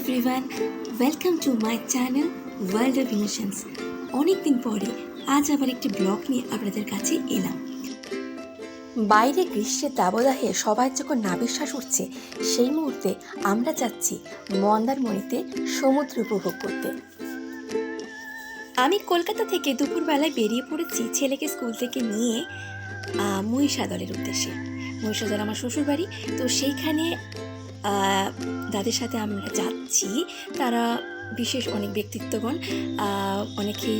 Everyone welcome to my channel world of emotions অনেকদিন পরে আজ আবার একটি ব্লগ নিয়ে আপনাদের কাছে এলাম। বাইরে গ্রীষ্মের দাবদাহে সবাই যখন নাবিশ্বাস উঠছে, সেই মুহূর্তে আমরা যাচ্ছি মন্দারমণিতে সমুদ্র উপভোগ করতে। আমি কলকাতা থেকে দুপুরবেলায় বেরিয়ে পড়েছি ছেলেকে স্কুল থেকে নিয়ে মহিষাদলের উদ্দেশ্যে। মহিষাদল আমার শ্বশুরবাড়ি, তো সেইখানে যাদের সাথে আমরা যাচ্ছি, তারা বিশেষ অনেক ব্যক্তিত্বগণ অনেকেই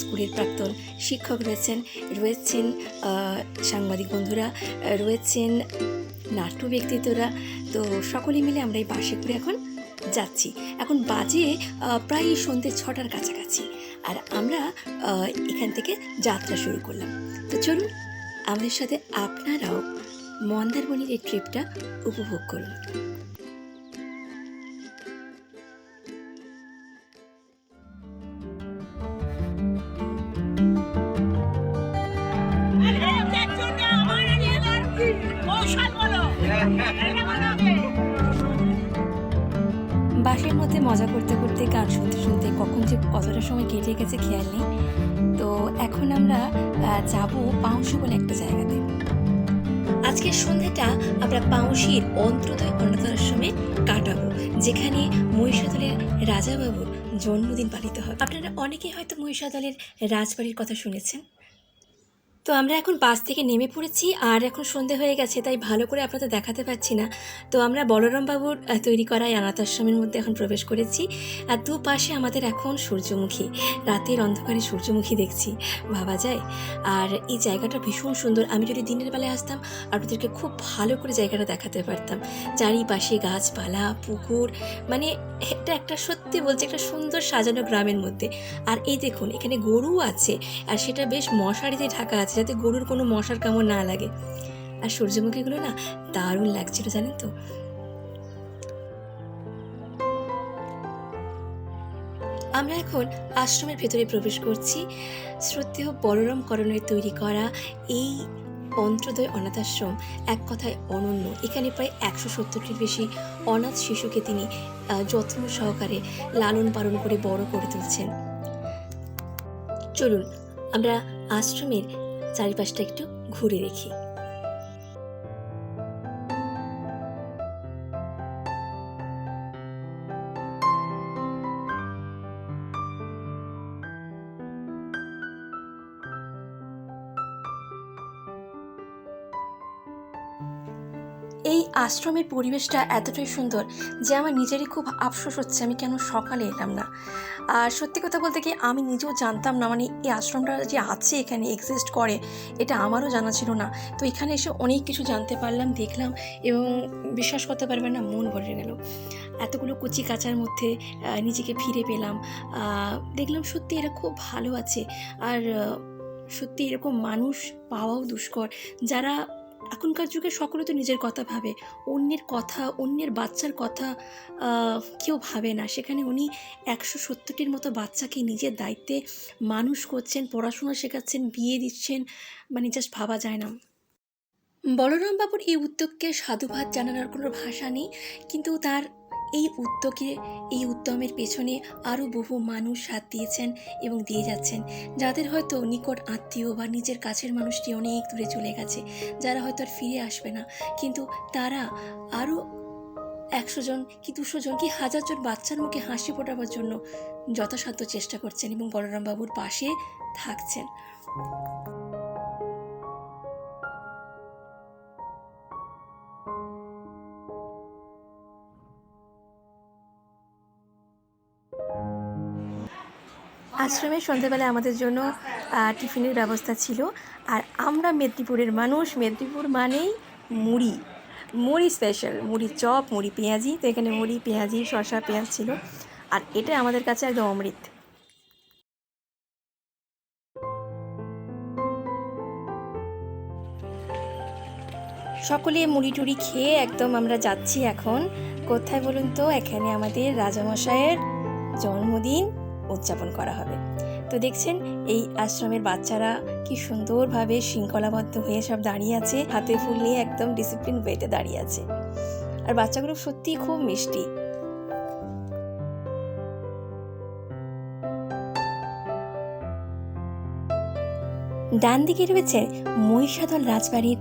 স্কুলের প্রাক্তন শিক্ষক রয়েছেন রয়েছেন সাংবাদিক বন্ধুরা, রয়েছেন নাট্য ব্যক্তিত্বরা। তো সকলে মিলে আমরা এই বাসে করে এখন যাচ্ছি। এখন বাজে প্রায় সন্ধ্যে ছটার কাছাকাছি। আর আমরা এখান থেকে যাত্রা শুরু করলাম। তো চলুন, আমাদের সাথে আপনারাও মন্দারমণির এই ট্রিপটা উপভোগ করুন। বাসের মধ্যে মজা করতে করতে, গান শুনতে শুনতে কখন যে কতটা সময় কেটে গেছে খেয়াল নেই। তো এখন আমরা যাব পাউশি বলে একটা জায়গাতে। আজকের সন্ধ্যাটা আমরা পাউশির অন্তর্দয় অনাথ আশ্রমে কাটাবো, যেখানে মহিষাদলের রাজাবাবুর জন্মদিন পালিত হবে। আপনারা অনেকেই হয়তো মহিষাদলের রাজবাড়ির কথা শুনেছেন। তো আমরা এখন বাস থেকে নেমে পড়েছি আর এখন সন্ধে হয়ে গেছে, তাই ভালো করে আপনাদের দেখাতে পারছি না। তো আমরা বলরাম বাবুর তৈরি করা এই অনাথ আশ্রমের মধ্যে এখন প্রবেশ করেছি। আর দুপাশে আমাদের এখন সূর্যমুখী, রাতের অন্ধকারে সূর্যমুখী দেখছি, ভাবা যায়? আর এই জায়গাটা ভীষণ সুন্দর। আমি যদি দিনের বেলায় আসতাম, আপনাদেরকে খুব ভালো করে জায়গাটা দেখাতে পারতাম। চারিপাশে গাছপালা, পুকুর মানে এটা একটা সত্যি বলছে, একটা সুন্দর সাজানো গ্রামের মধ্যে। আর এই দেখুন, এখানে গরু আছে, আর সেটা বেশ মশারিতে ঢাকা আছে। যাতে গরুর কোনো মশার কামড় না লাগে। আর সূর্যমুখীগুলো না দারুণ লাগছিল, জানেন তো? আমরা এখন আশ্রমের ভেতরে প্রবেশ করছি। শ্রদ্ধেয় বলরাম করণের তৈরি করা এই অন্ত্রোদয় অনাথ আশ্রম এক কথায় অনন্য। এখানে প্রায় একশো সত্তরটির বেশি অনাথ শিশুকে তিনি যত্ন সহকারে লালন পালন করে বড় করে তুলছেন। চলুন, আমরা আশ্রমের চারিপাশটা একটু ঘুরে দেখি। এই আশ্রমের পরিবেশটা এতটাই সুন্দর যে আমার নিজেরই খুব আফসোস হচ্ছে, আমি কেন সকালে এলাম না? আর সত্যি কথা বলতে কি, আমি নিজেও জানতাম না মানে এই আশ্রমটা যে আছে, এখানে এক্সিস্ট করে, এটা আমারও জানা ছিল না। তো এখানে এসে অনেক কিছু জানতে পারলাম, দেখলাম এবং বিশ্বাস করতে পারবেন না, মন ভরে গেল। এতগুলো কচি কাচার মধ্যে নিজেকে ফিরে পেলাম। দেখলাম সত্যি এরা খুব ভালো আছে। আর, সত্যি এরকম মানুষ পাওয়াও দুষ্কর। যারা এখনকার যুগে সকলে তো নিজের কথা ভাবে। অন্যের কথা, অন্যের বাচ্চার কথা কেউ ভাবে না। সেখানে উনি একশো সত্তরটির মতো বাচ্চাকে নিজের দায়িত্বে মানুষ করছেন, পড়াশোনা শেখাচ্ছেন, বিয়ে দিচ্ছেন মানে জাস্ট ভাবা যায় না। বলরাম বাবুর এই উদ্যোগকে সাধুবাদ জানানোর কোনো ভাষা নেই, কিন্তু তার এই উদ্যোগে, এই উদ্যমের পেছনে আরও বহু মানুষ হাত দিয়েছেন এবং দিয়ে যাচ্ছেন। যাদের হয়তো নিকট আত্মীয় বা নিজের কাছের মানুষটি অনেক দূরে চলে গেছে, যারা হয়তো আর ফিরে আসবে না। কিন্তু তারা আরও একশো জন কি দুশো জন কি হাজার জন বাচ্চার মুখে হাসি ফোটাবার জন্য যথাসাধ্য চেষ্টা করছেন এবং বলরামবাবুর পাশে থাকছেন। আশ্রমে সন্ধ্যেবেলা আমাদের জন্য টিফিনের ব্যবস্থা ছিল। আর আমরা মেদিনীপুরের মানুষ, মেদিনীপুর মানেই মুড়ি। মুড়ি স্পেশাল মুড়ি চপ, মুড়ি পেঁয়াজি। তো এখানে মুড়ি, পেঁয়াজি, শসা, পেঁয়াজ ছিল। আর এটা আমাদের কাছে একদম অমৃত। সকলে মুড়ি টুড়ি খেয়ে একদম আমরা যাচ্ছি এখন। কোথায় বলুন তো? এখানে আমাদের রাজামশাইয়ের জন্মদিন। উদযাপন করা হবে। তো দেখছেন, এই আশ্রমের বাচ্চারা কি সুন্দরভাবে শৃঙ্খলাবদ্ধ হয়ে সব দাঁড়িয়ে আছে, হাতে ফুল নিয়ে একদম ডিসিপ্লিন ওয়েতে দাঁড়িয়ে আছে। আর বাচ্চাগুলো সত্যিই খুব মিষ্টি। ডান দিকে রয়েছে মহিষাদল রাজবাড়ির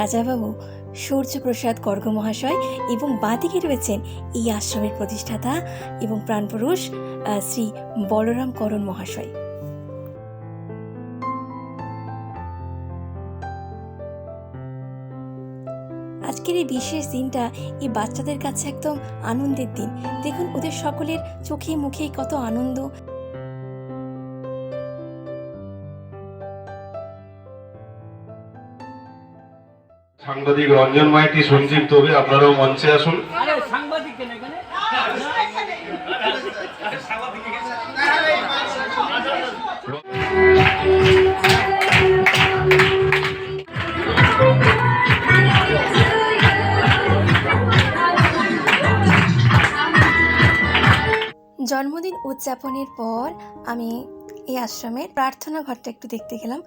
রাজাবাবু সূর্যপ্রসাদ গর্গ মহাশয় এবং বাঁদিকে রয়েছেন এই আশ্রমের প্রতিষ্ঠাতা এবং প্রাণপুরুষ শ্রী বলরাম করণ মহাশয়। আজকের এই বিশেষ দিনটা এই বাচ্চাদের কাছে একদম আনন্দের দিন। দেখুন ওদের সকলের চোখে মুখে কত আনন্দ। সাংবাদিক রঞ্জন মাইতি সঞ্জীব তবে আপনারাও মঞ্চে আসুন। উদযাপনের পর আমি এই আশ্রমের প্রার্থনা ঘরটা একটু দেখতে গেলাম।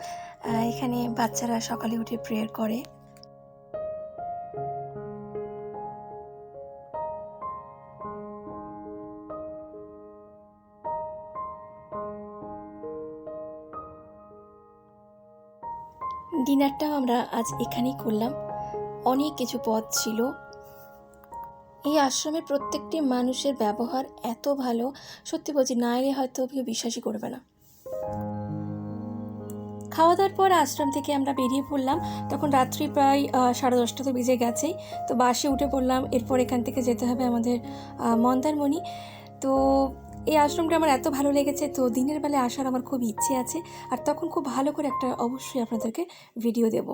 এখানে বাচ্চারা সকালে উঠে প্রেয়ার করে। ডিনারটাও আমরা আজ এখানেই করলাম। অনেক কিছু পদ ছিল। এই আশ্রমে প্রত্যেকটি মানুষের ব্যবহার এত ভালো, সত্যি বলছি, না এলে হয়তো কেউ বিশ্বাসই করবে না। খাওয়া দাওয়ার পর আশ্রম থেকে আমরা বেরিয়ে পড়লাম। তখন রাত্রি প্রায় সাড়ে দশটা তো বেজে গেছেই। তো বাসে উঠে পড়লাম। এরপর এখান থেকে যেতে হবে আমাদের মন্দারমণি। তো এই আশ্রমটা আমার এত ভালো লেগেছে। তো দিনের বেলায় আসার আমার খুব ইচ্ছে আছে। আর তখন খুব ভালো করে একটা অবশ্যই আপনাদেরকে ভিডিও দেবো।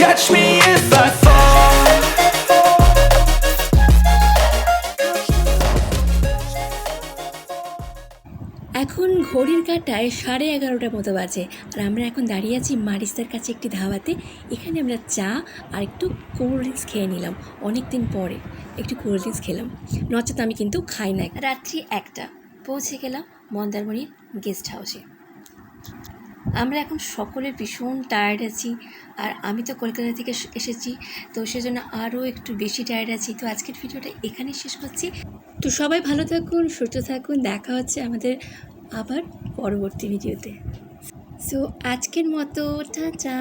catch me if I fall. এখন ঘড়ির কাটায় সাড়ে এগারোটার মতো বাজে, আর আমরা এখন দাঁড়িয়ে আছি মারিস্তার কাছে একটি ধাবাতে। এখানে আমরা চা আর একটু কোল্ড ড্রিঙ্কস খেয়ে নিলাম অনেক দিন পরে। একটু কোল্ড ড্রিঙ্কস খেলাম। নচেত আমি কিন্তু খাই না। রাত্রি একটা, পৌঁছে গেলাম মন্দারমণির গেস্ট হাউসে। আমরা এখন সকলে ভীষণ টায়ার্ড আছি, আর আমি তো কলকাতা থেকে এসেছি, তো সেজন্য আরও একটু বেশি টায়ার্ড আছি। তো আজকের ভিডিওটা এখানেই শেষ করছি। তো সবাই ভালো থাকুন, সুস্থ থাকুন, দেখা হচ্ছে আমাদের আবার পরবর্তী ভিডিওতে। সো আজকের মতো, টাটা!